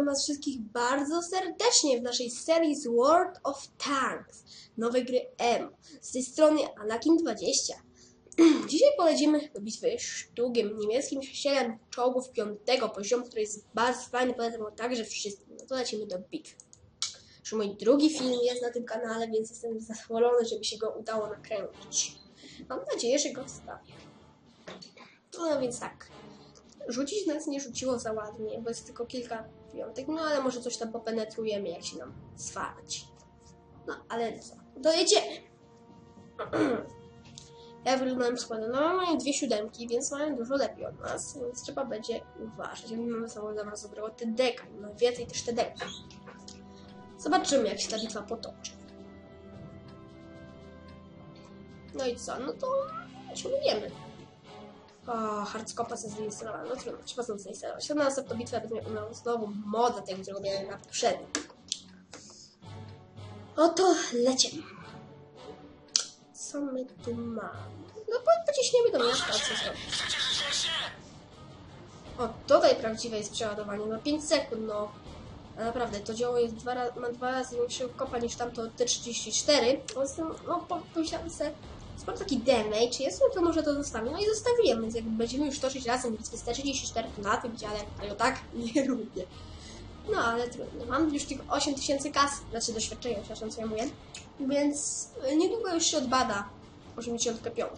witam was wszystkich bardzo serdecznie w naszej serii z World of Tanks, nowej gry M. Z tej strony Anakin20. Dzisiaj polecimy do bitwy sztugiem, niemieckim ścielem czołgów piątego poziomu, który jest bardzo fajny, polecam także wszystkim. No to lecimy do bitwy. Już mój drugi film jest na tym kanale, więc jestem zadowolony, żeby się go udało nakręcić. Mam nadzieję, że go wstawię. No więc tak. Rzucić nas nie rzuciło za ładnie, bo jest tylko kilka piątek, no ale może coś tam popenetrujemy, jak się nam swarci. No, ale co? Dojedziemy! Ja wyglądam składę. No, mają dwie siódemki, więc mają dużo lepiej od nas, więc trzeba będzie uważać. My mamy samą zaraz dobrego TDK, no więcej też TDK. Zobaczymy, jak się ta bitwa potoczy. No i co? No to ciągniemy. O, hardskopa sobie zainstalowałem. No trudno, trzeba znowu zainstalować. To na następną bitwę będę miał znowu modę tego, którego miałem na poprzednim. Oto lecimy. Co my tu mamy? No po- pociśniemy do miasta, co zrobić? O, tutaj prawdziwe jest przeładowanie. No 5 sekund, no. A naprawdę, to dzieło jest dwa ra- ma dwa razy większego kopa niż tamto T34. Poza tym, no po- pomyślałem sobie, skoro taki damage jest, to może to zostawię. No i zostawiłem, więc jak będziemy już toczyć razem z T34, to na tym tego tak nie lubię. No ale trudno. Mam już tych 8000 kas, znaczy doświadczenia, przepraszam, co ja mówię. Więc y, niedługo już się odbada 85.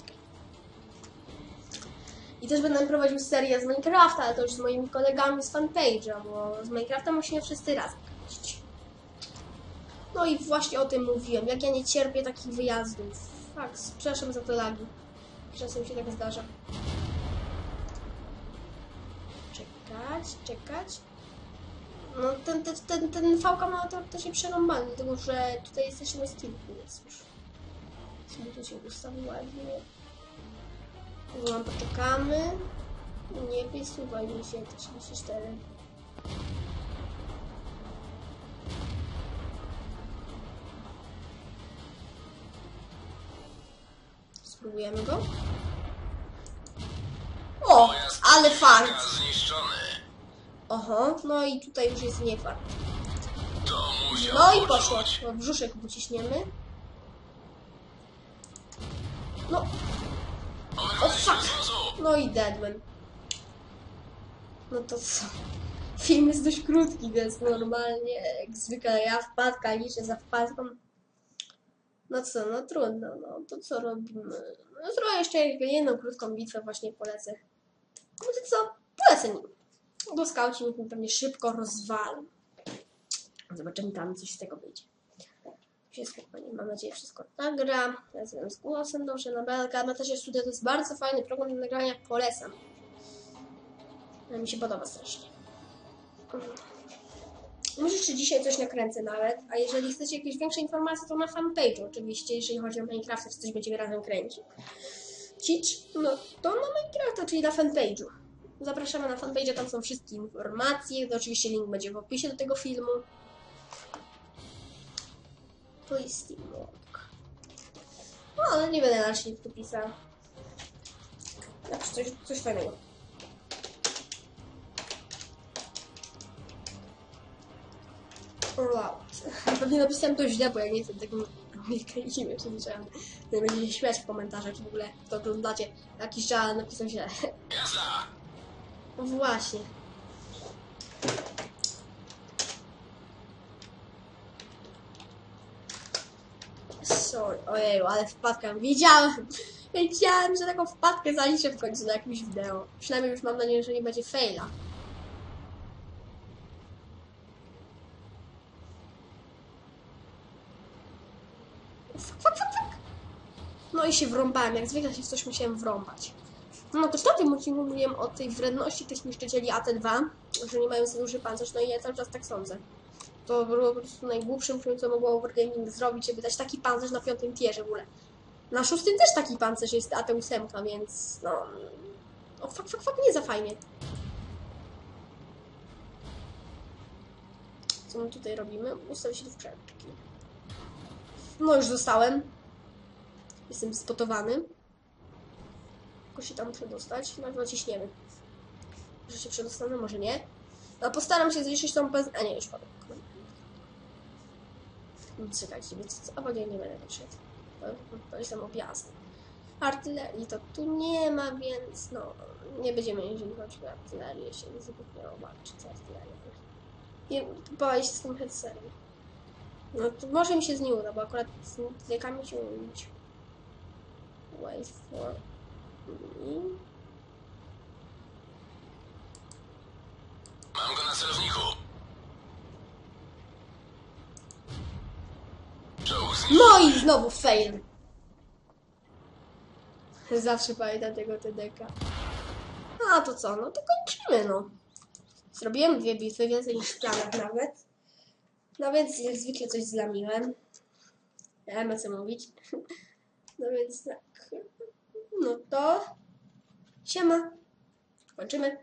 I też będę prowadził serię z Minecrafta, ale to już z moimi kolegami z fanpage'a, bo z Minecrafta musimy wszyscy razem prowadzić. No i właśnie o tym mówiłem, jak ja nie cierpię takich wyjazdów. Fakt, przepraszam za te lagi. Czasem się tak zdarza. Czekać, czekać. No ten, ten, ten, ten VK ma to, to się przerąbany, dlatego że tutaj jesteśmy z kilku, więc już. Sobie to się ustawi ładnie. No, poczekamy. Nie wysuwaj mi się 34. Spróbujemy go. O, ale fart. Oho, no i tutaj już jest nie fart. No i poszło. No, Brzuszek uciśniemy. No, się fuck. no i deadman. No to co? Film jest dość krótki, więc normalnie, jak zwykle ja wpadka liczę za wpadką. No co, no trudno, no to co robimy? No zrobię jeszcze jedną krótką bitwę właśnie polecę. No to co? Polecę nim. Bo skauci mi pewnie szybko rozwalą. Zobaczymy tam, coś z tego wyjdzie. Wszystko fajnie, mam nadzieję, wszystko nagra. Razem z głosem dobrze na belka. Ma też jest studio, to jest bardzo fajny program do nagrania, polecam. No, mi się podoba strasznie. Może jeszcze dzisiaj coś nakręcę nawet, a jeżeli chcecie jakieś większe informacje, to na fanpage'u oczywiście, jeżeli chodzi o Minecraft, czy coś będziemy razem kręcić. No to na Minecrafta, czyli na fanpage'u. Zapraszamy na fanpage'a, tam są wszystkie informacje, to oczywiście link będzie w opisie do tego filmu. Jest Steamwork. No, ale nie będę na tu pisał. Napisz coś, coś fajnego. Rollout. Pewnie napisałem to źle, bo ja nie jestem takim Amerykaninem przyzwyczajony. Nie będzie mnie śmiać w komentarzach, czy w ogóle to oglądacie. Jakiś żal napisał źle. No Właśnie. Sorry, ojeju, ale wpadkę. Wiedziałem, wiedziałem, że taką wpadkę zaliczę w końcu na jakimś wideo. Przynajmniej już mam nadzieję, że nie będzie faila. No i się wrąbałem, jak zwykle się w coś musiałem wrąbać. No to w tym odcinku mówiłem o tej wredności tych niszczycieli AT2, że nie mają za duży pancerz, no i ja cały czas tak sądzę. To było po prostu najgłupszym, co mogło Wargaming zrobić, żeby dać taki pancerz na piątym tierze w ogóle. Na szóstym też taki pancerz jest AT8, więc no... O, fuck, fuck, fuck, nie za fajnie. Co my tutaj robimy? Ustawię się tu w krzepki. No już zostałem. Jestem spotowany. Tylko się tam przedostać. No i naciśniemy. Może się przedostanę, może nie. No postaram się zniszczyć tą bez... A nie, już padł. Czekajcie, wiecie co? A bo nie, nie będę tak. To, to jestem objazd. Artylerii to tu nie ma, więc no... Nie będziemy, jeżeli chodzi o artylerię, się zbytnio walczyć z artylerią. Nie, bałem się z tym headsetem. No to może mi się z nie uda, bo akurat z dźwiękami się umyć. Wait for me. Mam go na celowniku. No i znowu fail. Zawsze pamiętam tego TDK. No a to co? No to kończymy, no. Zrobiłem dwie bitwy, więcej niż planet nawet. No więc jak zwykle coś zlamiłem. Ja ma co mówić. No więc tak. No to... Siema. Kończymy.